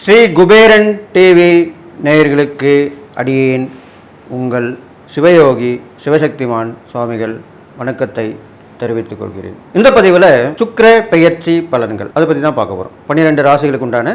Sri Kuberan TV நேயர்களுக்கு அடியேன் உங்கள் சிவயோகி சிவசக்திமான் சுவாமிகள் வணக்கத்தை தெரிவித்துக் கொள்கிறேன். இந்த பதிவில் சுக்கர பெயர்ச்சி பலன்கள் அதை பற்றி தான் பார்க்க போகிறோம் பன்னிரெண்டு ராசிகளுக்கு உண்டான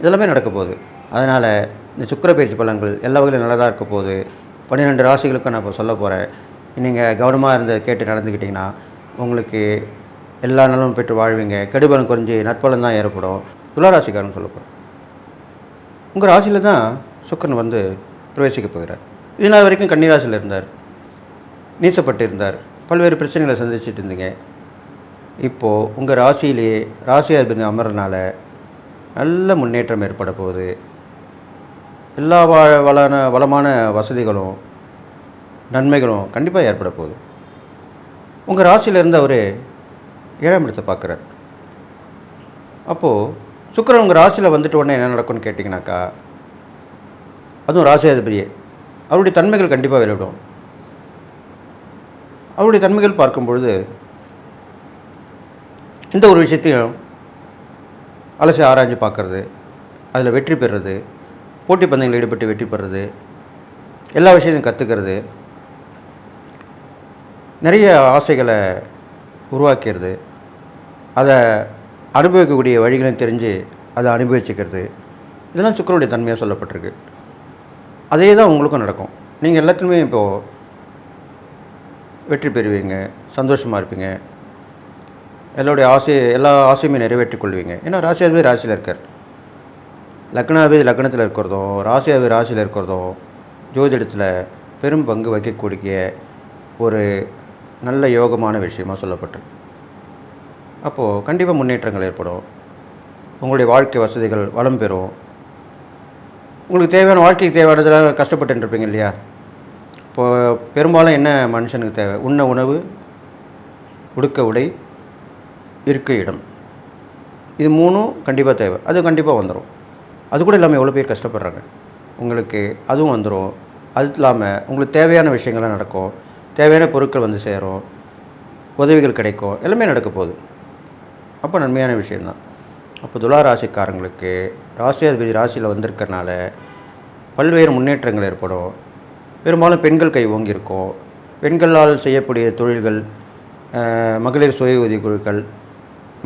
இதெல்லாமே நடக்க போகுது அதனால் இந்த சுக்கிர பயிற்சி பலன்கள் எல்லா வகையிலும் நல்லதாக இருக்க போகுது பன்னிரெண்டு ராசிகளுக்கும் நான் இப்போ சொல்ல போகிறேன் நீங்கள் கவனமாக இருந்த கேட்டு நடந்துக்கிட்டிங்கன்னா உங்களுக்கு எல்லா நலமும் பெற்று வாழ்வீங்க. கெடுபலம் குறைஞ்சி நற்பலன் தான் ஏற்படும். துளாராசிக்காரன் சொல்ல போகிறேன் உங்கள் ராசியில் தான் சுக்கரன் வந்து பிரவேசிக்க போகிறார். இது நாள் வரைக்கும் கன்னிராசியில் இருந்தார். நீசப்பட்டு இருந்தார். பல்வேறு பிரச்சனைகளை சந்திச்சுட்டு இருந்தீங்க. இப்போது உங்கள் ராசியிலேயே ராசி அதிபதி அமர்றனால நல்ல முன்னேற்றம் ஏற்பட போகுது. எல்லா வ வளன வளமான வசதிகளும் நன்மைகளும் கண்டிப்பாக ஏற்பட போகுது. உங்கள் ராசியிலிருந்து அவர் ஏழாம் இடத்தை பார்க்குறார். அப்போது சுக்கரன் உங்கள் ராசியில் வந்துட்டு உடனே என்ன நடக்கும்னு கேட்டிங்கனாக்கா அதுவும் ராசியாதிபதியே அவருடைய தன்மைகள் கண்டிப்பாக வெளியிடும் அவருடைய தன்மைகள் பார்க்கும் பொழுது இந்த ஒரு விஷயத்தையும் அலசி ஆராய்ஞ்சு பார்க்கறது அதில் வெற்றி பெறுறது போட்டி பந்தயங்களில் ஈடுபட்டு வெற்றி பெறுறது எல்லா விஷயத்தையும் கற்றுக்கிறது நிறைய ஆசைகளை உருவாக்கிறது அதை அனுபவிக்கக்கூடிய வழிகளையும் தெரிஞ்சு அதை அனுபவிச்சுக்கிறது. இதெல்லாம் சுக்கரனுடைய தன்மையாக சொல்லப்பட்டிருக்கு. அதே தான் உங்களுக்கும் நடக்கும். நீங்கள் எல்லாத்துலேயுமே இப்போது வெற்றி பெறுவீங்க சந்தோஷமாக இருப்பீங்க. எல்லோருடைய ஆசை எல்லா ஆசையுமே நிறைவேற்றிக் கொள்வீங்க. ஏன்னா ராசியாதிபதி ராசியில் இருக்கார். லக்னாதிபதி லக்னத்தில் இருக்கிறதும் ராசியாதிபதி ராசியில் இருக்கிறதும் ஜோதிடத்தில் பெரும் பங்கு வகிக்கக்கூடிய ஒரு நல்ல யோகமான விஷயமாக சொல்லப்பட்டிருக்கு அப்போது கண்டிப்பாக முன்னேற்றங்கள் ஏற்படும். உங்களுடைய வாழ்க்கை வசதிகள் வளம் பெறும். உங்களுக்கு தேவையான வாழ்க்கைக்கு தேவையானதெல்லாம் கஷ்டப்பட்டுருப்பீங்க இல்லையா? இப்போது பெரும்பாலும் என்ன மனுஷனுக்கு தேவை? உண்ண உணவு உடுக்க உடை இருக்க இடம். இது மூணும் கண்டிப்பாக தேவை. அது கண்டிப்பாக வந்துடும் அது கூட இல்லாமல் எவ்வளோ பேர் கஷ்டப்படுறாங்க? உங்களுக்கு அதுவும் வந்துடும் அது இல்லாமல் உங்களுக்கு தேவையான விஷயங்கள்லாம் நடக்கும். தேவையான பொருட்கள் வந்து சேரும். உதவிகள் கிடைக்கும். எல்லாமே நடக்க போகுது. அப்போ நன்மையான விஷயந்தான் அப்போ துலா ராசிக்காரங்களுக்கு ராசியாதிபதி ராசியில் வந்திருக்கறனால பல்வேறு முன்னேற்றங்கள் ஏற்படும். பெரும்பாலும் பெண்கள் கை ஓங்கியிருக்கும் பெண்களால் செய்யக்கூடிய தொழில்கள் மகளிர் சுய உதவி குழுக்கள்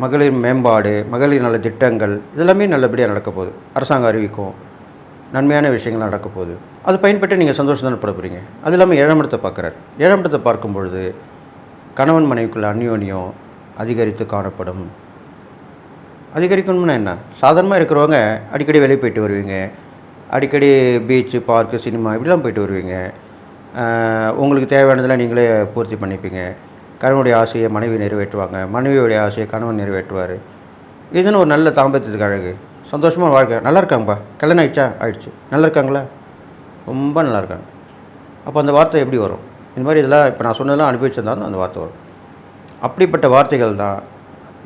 மகளிர் மேம்பாடு மகளிர் நல திட்டங்கள் இதெல்லாமே நல்லபடியாக நடக்க போகுது. அரசாங்கம் அறிவிக்கும் நன்மையான விஷயங்கள் நடக்க போகுது. அது பயன்பட்டு நீங்கள் சந்தோஷம் தானே பட போகிறீங்க அது இல்லாமல் ஏழாம் இடத்தை பார்க்குறாரு. ஏழாம் இடத்தை பார்க்கும் பொழுது கணவன் மனைவிக்குள்ள அந்யோன்யம் அதிகரித்து காணப்படும். அதிகரிக்கணும்னா என்ன? சாதாரணமாக இருக்கிறவங்க அடிக்கடி வெளியே போயிட்டு வருவீங்க. அடிக்கடி பீச்சு பார்க்கு சினிமா இப்படிலாம் போயிட்டு வருவீங்க. உங்களுக்கு தேவையானதெல்லாம் நீங்களே பூர்த்தி பண்ணிப்பீங்க. கணவனுடைய ஆசையை மனைவி நிறைவேற்றுவாங்க. மனைவியுடைய ஆசையை கணவன் நிறைவேற்றுவார். இதுன்னு ஒரு நல்ல தாம்பத்தியத்துக்கு அழகு. சந்தோஷமாக வாழ்க்கை. நல்லா இருக்காங்கப்பா. கல்யாணம் ஆயிடுச்சா? ஆயிடுச்சு. நல்லா இருக்காங்களா? ரொம்ப நல்லா இருக்காங்க. அப்போ அந்த வார்த்தை எப்படி வரும்? இந்த மாதிரி இதெல்லாம் இப்போ நான் சொன்னதெல்லாம் அனுபவிச்சிருந்தாலும் அந்த வார்த்தை வரும். அப்படிப்பட்ட வார்த்தைகள் தான்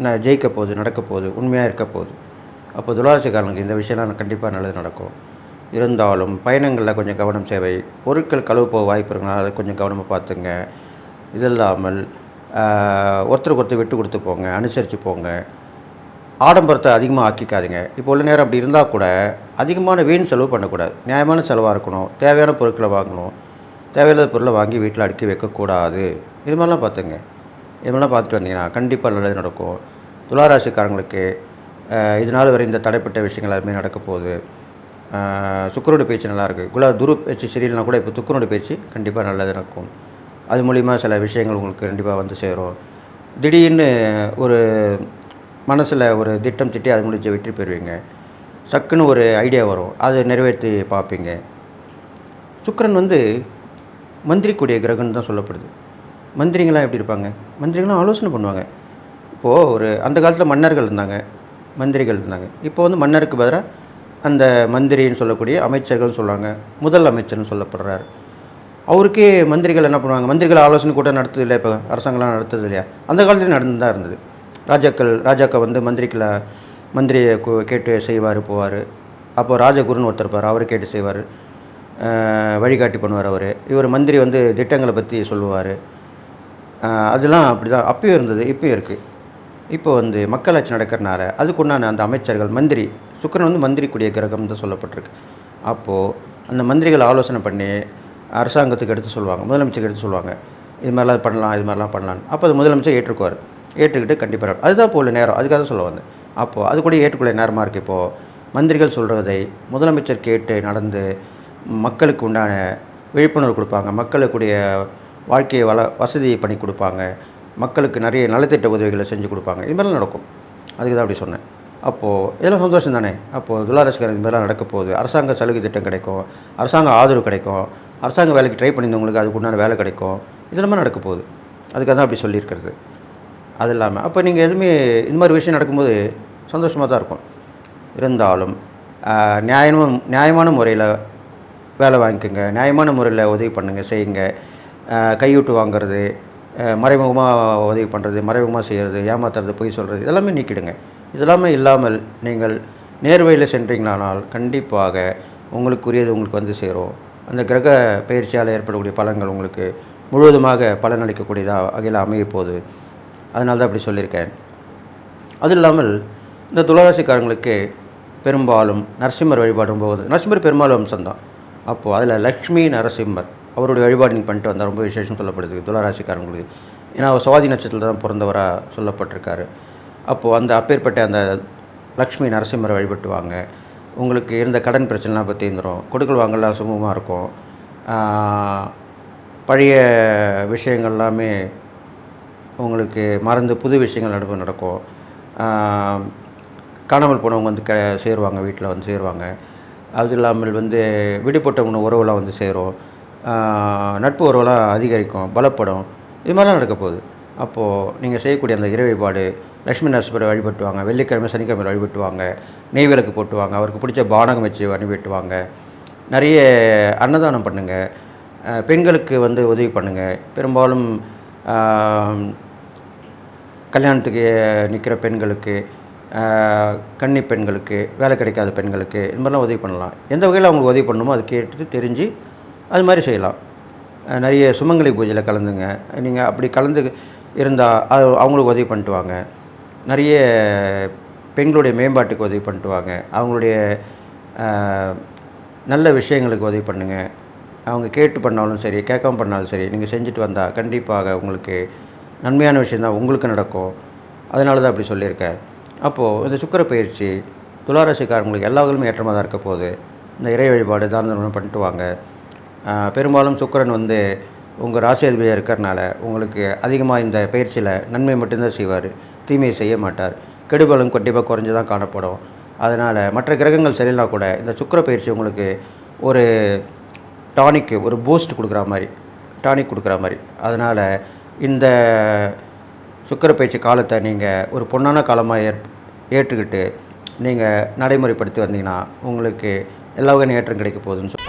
நான் ஜெயிக்க போகுது நடக்க போகுது உண்மையாக இருக்க போகுது. அப்போ துளாராசிக்காரனுக்கு இந்த விஷயம்லாம் கண்டிப்பாக நல்லது நடக்கும். இருந்தாலும் பயணங்களில் கொஞ்சம் கவனம் தேவை. பொருட்கள் கழுவு போக வாய்ப்பு இருக்குன்னா அதை கொஞ்சம் கவனமாக பார்த்துங்க. இது இல்லாமல் ஒருத்தருக்கு ஒருத்தர் விட்டு கொடுத்து போங்க அனுசரித்து போங்க. ஆடம்பரத்தை அதிகமாக ஆக்கிக்காதீங்க. இப்போ உள்ள நேரம் அப்படி இருந்தால் கூட அதிகமான வீண் செலவு பண்ணக்கூடாது. நியாயமான செலவாக இருக்கணும். தேவையான பொருட்களை வாங்கணும். தேவையில்லாத பொருளை வாங்கி வீட்டில் அடுக்கி வைக்கக்கூடாது. இது மாதிரிலாம் பார்த்துங்க. இது மாதிரிலாம் பார்த்துட்டு வந்தீங்கன்னா கண்டிப்பாக நல்லது நடக்கும். துளாராசிக்காரங்களுக்கு இதனால் வரை இந்த தடைப்பட்ட விஷயங்கள் அதுமாதிரி நடக்க போகுது. சுக்கரோட பேச்சு நல்லாயிருக்கு குலா துரு பேச்சு சரியில்லைனா கூட இப்போ துக்கரோட பேச்சு கண்டிப்பாக நல்லது நடக்கும். அது மூலிமா சில விஷயங்கள் உங்களுக்கு கண்டிப்பாக வந்து சேரும். திடீர்னு ஒரு மனசில் ஒரு திட்டம் திட்டி அது முடிஞ்ச வெற்றி பெறுவீங்க. சக்குன்னு ஒரு ஐடியா வரும். அதை நிறைவேற்றி பார்ப்பீங்க. சுக்கரன் வந்து மந்திரிக்கூடிய கிரகம்னு தான் சொல்லப்படுது. மந்திரிங்களாம் எப்படி இருப்பாங்க? மந்திரிங்களாம் ஆலோசனை பண்ணுவாங்க. இப்போது ஒரு அந்த காலத்தில் மன்னர்கள் இருந்தாங்க. மந்திரிகள் இருந்தாங்க. இப்போ வந்து மன்னருக்கு பதிலாக அந்த மந்திரின்னு சொல்லக்கூடிய அமைச்சர்கள்னு சொல்கிறாங்க முதல் அமைச்சர்னு சொல்லப்படுறாரு. அவருக்கே மந்திரிகள் என்ன பண்ணுவாங்க? மந்திரிகள் ஆலோசனை கூட்டம் நடத்துது இல்லையா இப்போ? அரசாங்கம்லாம் நடத்துது இல்லையா அந்த காலத்துலேயும் நடந்து தான் இருந்தது. ராஜாக்கள் ராஜாக்கள் வந்து மந்திரிகளை மந்திரியை கேட்டு செய்வார் போவார். அப்போது ராஜகுருன்னு ஒருத்தர் இருப்பார் அவர் கேட்டு செய்வார். வழிகாட்டி பண்ணுவார் அவர். இவர் மந்திரி வந்து திட்டங்களை பற்றி சொல்லுவார். அதெல்லாம் அப்படி தான் அப்பயும் இருந்தது இப்போயும் இருக்குது இப்போ வந்து மக்களாட்சி நடக்கிறனால அதுக்குண்டான அந்த அமைச்சர்கள் மந்திரி சுக்கிரன் வந்து மந்திரிக்குடிய கிரகம் தான் சொல்லப்பட்டிருக்கு. அப்போது அந்த மந்திரிகள் ஆலோசனை பண்ணி அரசாங்கத்துக்கு எடுத்து சொல்லுவாங்க முதலமைச்சருக்கு எடுத்து சொல்லுவாங்க இது மாதிரிலாம் பண்ணலாம் இது மாதிரிலாம் பண்ணலாம் அப்போ அது முதலமைச்சர் ஏற்றுக்குவார். ஏற்றுக்கிட்டு கண்டிப்பாக அதுதான் போல நேரம். அதுக்காக தான் சொல்ல வந்தேன். அப்போது அது கூட ஏற்றுக்குள்ள நேரமாக இருக்குது இப்போது மந்திரிகள் சொல்கிறதை முதலமைச்சர் கேட்டு நடந்து மக்களுக்கு உண்டான விழிப்புணர்வு கொடுப்பாங்க. மக்களுக்குடைய வாழ்க்கையை வள வசதியை பண்ணி கொடுப்பாங்க. மக்களுக்கு நிறைய நலத்திட்ட உதவிகளை செஞ்சு கொடுப்பாங்க. இது மாதிரிலாம் நடக்கும். அதுக்கு தான் அப்படி சொன்னேன். அப்போது இதெல்லாம் சந்தோஷம் தானே அப்போது துளாரசிகர் இது மாதிரிலாம் நடக்க போகுது அரசாங்க சலுகை திட்டம் கிடைக்கும். அரசாங்க ஆதரவு கிடைக்கும். அரசாங்க வேலைக்கு ட்ரை பண்ணியிருந்தவங்களுக்கு அதுக்கு உண்டான வேலை கிடைக்கும். இதெல்லாமே நடக்க போகுது. அதுக்காக தான் அப்படி சொல்லியிருக்கிறது. அது இல்லாமல் அப்போ நீங்கள் எதுவுமே இந்த மாதிரி விஷயம் நடக்கும்போது சந்தோஷமாக தான் இருக்கும். இருந்தாலும் நியாயமும் நியாயமான முறையில் வேலை வாங்கிக்கோங்க நியாயமான முறையில் உதவி பண்ணுங்கள் செய்யுங்க. கையூட்டு வாங்குறது மறைமுகமாக உதவி பண்ணுறது மறைமுகமாக செய்கிறது ஏமாத்துறது பொய் சொல்கிறது இதெல்லாமே நீக்கிடுங்க. இதெல்லாமே இல்லாமல் நீங்கள் நேர்வழியில் சென்றீங்களானால் கண்டிப்பாக உங்களுக்குரியது உங்களுக்கு வந்து சேரும். அந்த கிரக பயிற்சியால் ஏற்படக்கூடிய பலன்கள் உங்களுக்கு முழுவதுமாக பலனளிக்கக்கூடியதாக வகையில் அமைய போகுது அதனால தான் அப்படி சொல்லியிருக்கேன். அது இல்லாமல் இந்த துளராசிக்காரங்களுக்கு பெரும்பாலும் நரசிம்மர் வழிபாடும் போகுது. நரசிம்மர் பெரும்பாலும் வம்சம்தான் அப்போது அதில் லக்ஷ்மி நரசிம்மர் அவருடைய வழிபாடு நீங்கள் பண்ணிட்டு வந்தால் ரொம்ப விசேஷம் சொல்லப்படுது துளராசிக்காரங்களுக்கு. ஏன்னா அவர் சுவாதி நட்சத்திரத்தில் தான் பிறந்தவராக சொல்லப்பட்டிருக்காரு. அப்போது அந்த அப்பேற்பட்ட அந்த லக்ஷ்மி நரசிம்மரை வழிபட்டு வாங்க உங்களுக்கு இருந்த கடன் பிரச்சனைலாம் பற்றி இருந்துடும் கொடுக்கல் வாங்கலாம் சுமூகமாக இருக்கும். பழைய விஷயங்கள் எல்லாமே உங்களுக்கு மறந்து புது விஷயங்கள் நடுவு நடக்கும். காணாமல் போனவங்க வந்து க சேருவாங்க வீட்டில் வந்து சேருவாங்க. அது இல்லாமல் வந்து விடுபட்டவங்க உறவுலாம் வந்து சேரும். நட்பு உறவுலாம் அதிகரிக்கும் பலப்படும். இது மாதிரிலாம் நடக்க போகுது. அப்போது நீங்கள் செய்யக்கூடிய அந்த இறைவழிபாடு லக்ஷ்மி லட்சுமி வழிபட்டுவாங்க வெள்ளிக்கிழமை சனிக்கிழமை வழிபட்டுவாங்க நெய் விளக்கு போட்டுவாங்க அவருக்கு பிடிச்ச பானகம் வச்சு வழிபட்டுவாங்க நிறைய அன்னதானம் பண்ணுங்கள் பெண்களுக்கு வந்து உதவி பண்ணுங்கள் பெரும்பாலும் கல்யாணத்துக்கு நிற்கிற பெண்களுக்கு கன்னி பெண்களுக்கு வேலை கிடைக்காத பெண்களுக்கு இது மாதிரிலாம் உதவி பண்ணலாம். எந்த வகையில் அவங்களுக்கு உதவி பண்ணணுமோ அது கேட்டு தெரிஞ்சு அது மாதிரி செய்யலாம். நிறைய சுமங்கலி பூஜையில் கலந்துங்க. நீங்கள் அப்படி கலந்து இருந்தால் அது அவங்களுக்கு உதவி பண்ணிட்டு வாங்க நிறைய பெண்களுடைய மேம்பாட்டுக்கு உதவி பண்ணிட்டு வாங்க அவங்களுடைய நல்ல விஷயங்களுக்கு உதவி பண்ணுங்கள் அவங்க கேட்டு பண்ணாலும் சரி கேட்காம பண்ணாலும் சரி நீங்கள் செஞ்சுட்டு வந்தால் கண்டிப்பாக உங்களுக்கு நன்மையான விஷயந்தான் உங்களுக்கு நடக்கும். அதனால தான் அப்படி சொல்லியிருக்கேன். அப்போது இந்த சுக்கர பயிற்சி துளாராசிக்காரங்களுக்கு எல்லா வகையிலுமே ஏற்றமாக தான் இருக்க போகுது. இந்த இறை வழிபாடு தான பண்ணிட்டு வாங்க பெரும்பாலும் சுக்கரன் வந்து உங்கள் ராசியதிபதியாக இருக்கிறனால உங்களுக்கு அதிகமாக இந்த பயிற்சியில் நன்மை மட்டும்தான் செய்வார் தீமையை செய்ய மாட்டார். கெடுபலும் கண்டிப்பாக குறைஞ்சு தான் காணப்படும். அதனால் மற்ற கிரகங்கள் சரியில்லைனா கூட இந்த சுக்கிர பயிற்சி உங்களுக்கு ஒரு டானிக்கு ஒரு பூஸ்ட் கொடுக்குற மாதிரி டானிக் கொடுக்குற மாதிரி. அதனால் இந்த சுக்கிர பயிற்சி காலத்தை நீங்கள் ஒரு பொன்னான காலமாக ஏற் ஏற்றுக்கிட்டு நீங்கள் நடைமுறைப்படுத்தி வந்தீங்கன்னா உங்களுக்கு எல்லா வகையான ஏற்றம் கிடைக்க போகுதுன்னு சொல்லி